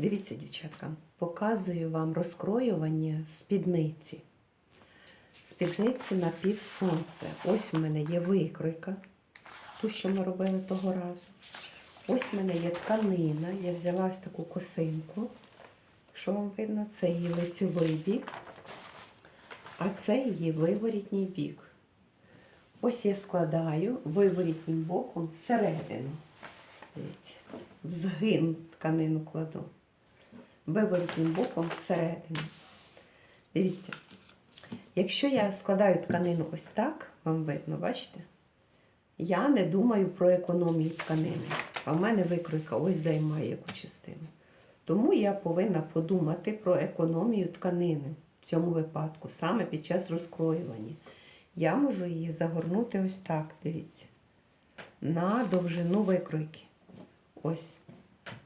Дивіться, дівчатка, показую вам розкроювання спідниці. Спідниці на півсонце. Ось у мене є викройка, ту, що ми робили того разу. Ось в мене є тканина. Я взяла ось таку косинку. Якщо вам видно, це її лицьовий бік, а це її виворітній бік. Ось я складаю виворітнім боком всередину. Дивіться, в згин тканину кладу. Виворітнім боком всередину. Дивіться, якщо я складаю тканину ось так, вам видно, бачите? Я не думаю про економію тканини. А в мене викройка ось займає яку частину. Тому я повинна подумати про економію тканини в цьому випадку, саме під час розкроювання. Я можу її загорнути ось так, дивіться, на довжину викройки. Ось.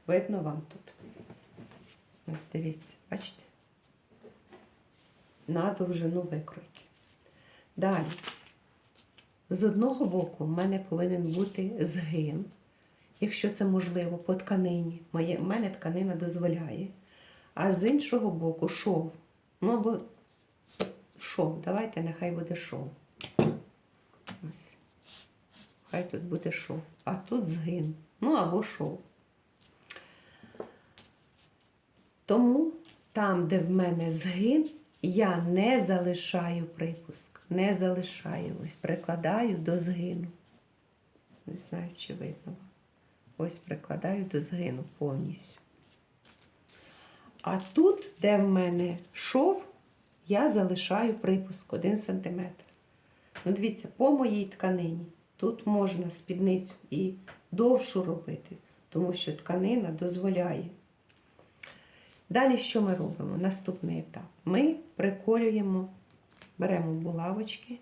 Видно вам тут? Ось дивіться, бачите? На довжину викройки. Далі. З одного боку в мене повинен бути згин, якщо це можливо, по тканині. Моє, в мене тканина дозволяє. А з іншого боку шов. Ну, або шов. Давайте, нехай буде шов. Ось. Хай тут буде шов. А тут згин. Ну або шов. Тому там, де в мене згин, я не залишаю припуск. Не залишаю. Ось прикладаю до згину. Не знаю, чи видно. Ось прикладаю до згину повністю. А тут, де в мене шов, я залишаю припуск 1 см. Ну, дивіться, по моїй тканині тут можна спідницю і довшу робити, тому що тканина дозволяє. Далі що ми робимо? Наступний етап. Ми приколюємо, беремо булавочки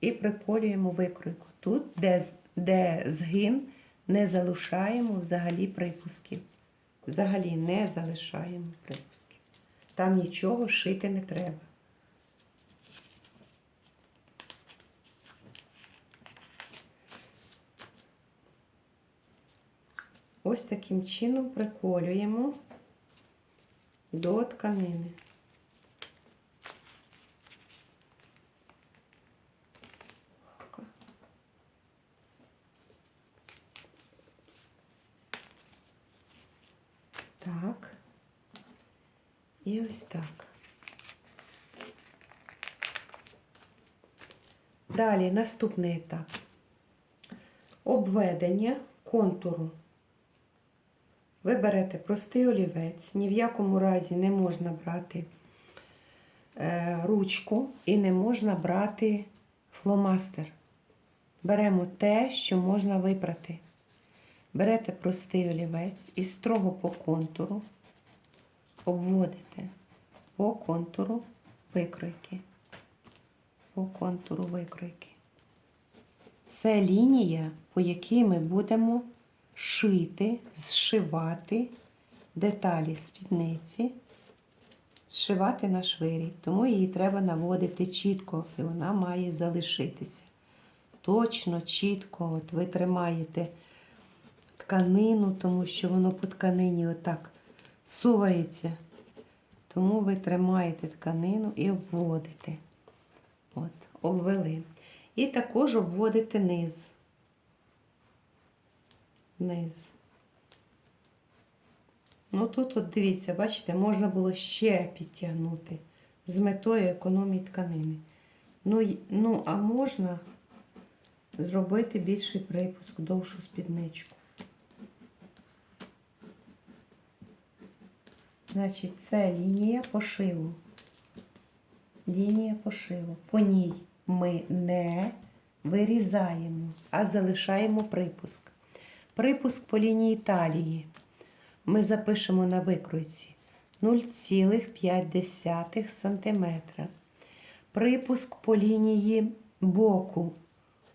і приколюємо викройку. Тут, де, де згин, не залишаємо взагалі припусків. Взагалі не залишаємо припусків. Там нічого шити не треба. Ось таким чином приколюємо до тканини. Так. І ось так. Далі наступний етап. Обведення контуру. Ви берете простий олівець, ні в якому разі не можна брати е, ручку і не можна брати фломастер. Беремо те, що можна випрати. Берете простий олівець і строго по контуру обводите по контуру викройки. По контуру викройки. Це лінія, по якій ми будемо шити, зшивати деталі спідниці, зшивати наш виріб. Тому її треба наводити чітко, і вона має залишитися. Точно, чітко, от ви тримаєте тканину, тому що воно по тканині отак сувається. Тому ви тримаєте тканину і обводите. От, обвели. І також обводите низ. Низ. Ну тут, от дивіться, бачите, можна було ще підтягнути з метою економії тканини. Ну, ну а можна зробити більший припуск, довшу спідничку. Значить, це лінія пошиву. Лінія пошиву. По ній ми не вирізаємо, а залишаємо припуск. Припуск по лінії талії ми запишемо на викройці 0,5 см. Припуск по лінії боку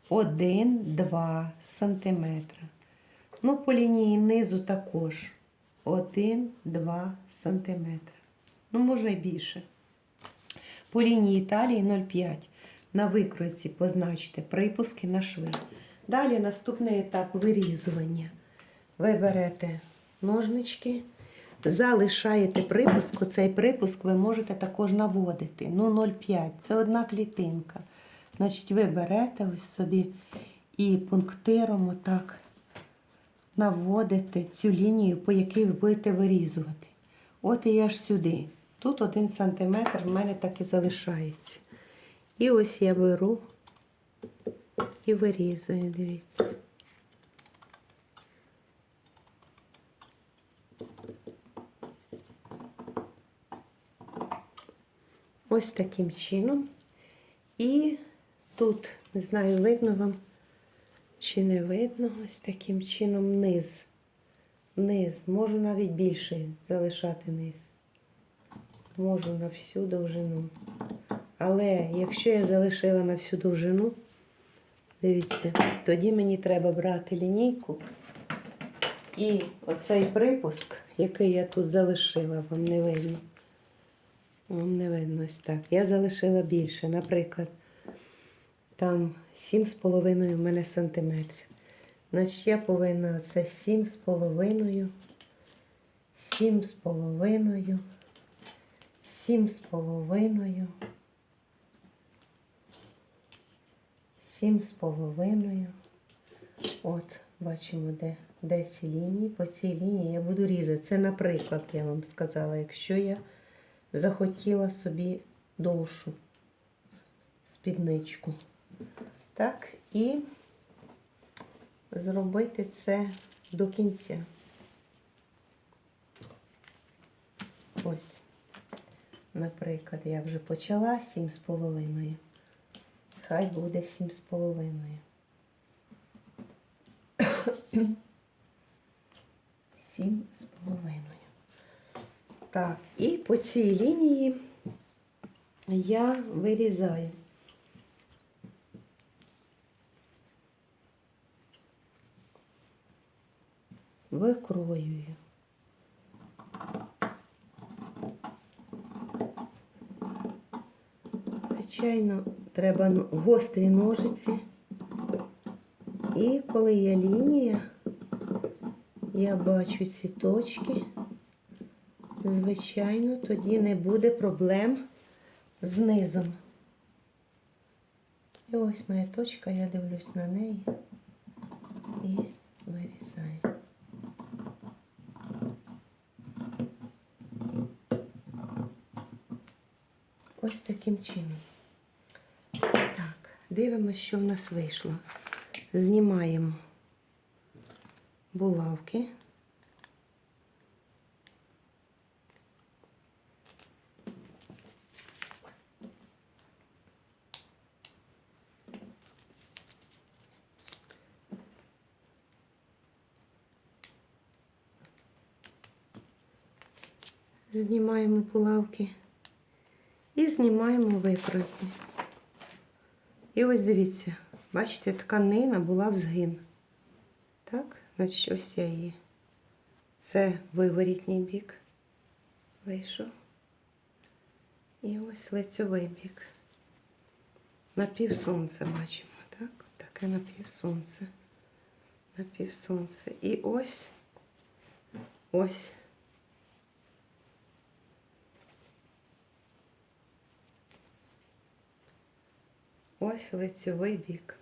1-2 см. Ну, по лінії низу також 1-2 см. Ну, можна і більше. По лінії талії 0,5. На викройці позначте припуски на шви. Далі наступний етап вирізування. Ви берете ножнички, залишаєте припуск, цей припуск ви можете також наводити. Ну, 0,5. Це одна клітинка. Значить, ви берете ось собі і пунктиром отак наводите цю лінію, по якій ви будете вирізувати. От і аж сюди. Тут один сантиметр в мене так і залишається. І ось я беру і вирізую, дивіться. Ось таким чином. І тут, не знаю, видно вам чи не видно, ось таким чином низ. Низ. Можу навіть більше залишати низ. Можу на всю довжину. Але якщо я залишила на всю довжину, дивіться, тоді мені треба брати лінійку. І оцей припуск, який я тут залишила, вам не видно. Вам не видно ось так. Я залишила більше. Наприклад, там 7,5 в мене сантиметрів. Значить, я повинна це 7,5, 7,5, 7,5, 7,5. От, бачимо, де, де ці лінії. По цій лінії я буду різати. Це, наприклад, я вам сказала, якщо я захотіла собі довшу спідничку. Так, і зробити це до кінця. Ось, наприклад, я вже почала 7,5. Хай буде 7,5. Сім з половиною. Так, і по цій лінії я вирізаю. Викроюю. Звичайно, треба гострі ножиці. І коли є лінія, я бачу ці точки. Звичайно, тоді не буде проблем з низом. І ось моя точка, я дивлюсь на неї і вирізаю. Ось таким чином. Так, дивимося, що в нас вийшло. Знімаємо булавки. Знімаємо булавки і знімаємо викройку. І ось дивіться, бачите, тканина була в згин. Так, значить, ось я її. Це виворітній бік вийшов. І ось лицьовий бік. Напівсонце бачимо, так? Таке напівсонце. Напівсонце. І ось, ось. Ось лицьовий бік.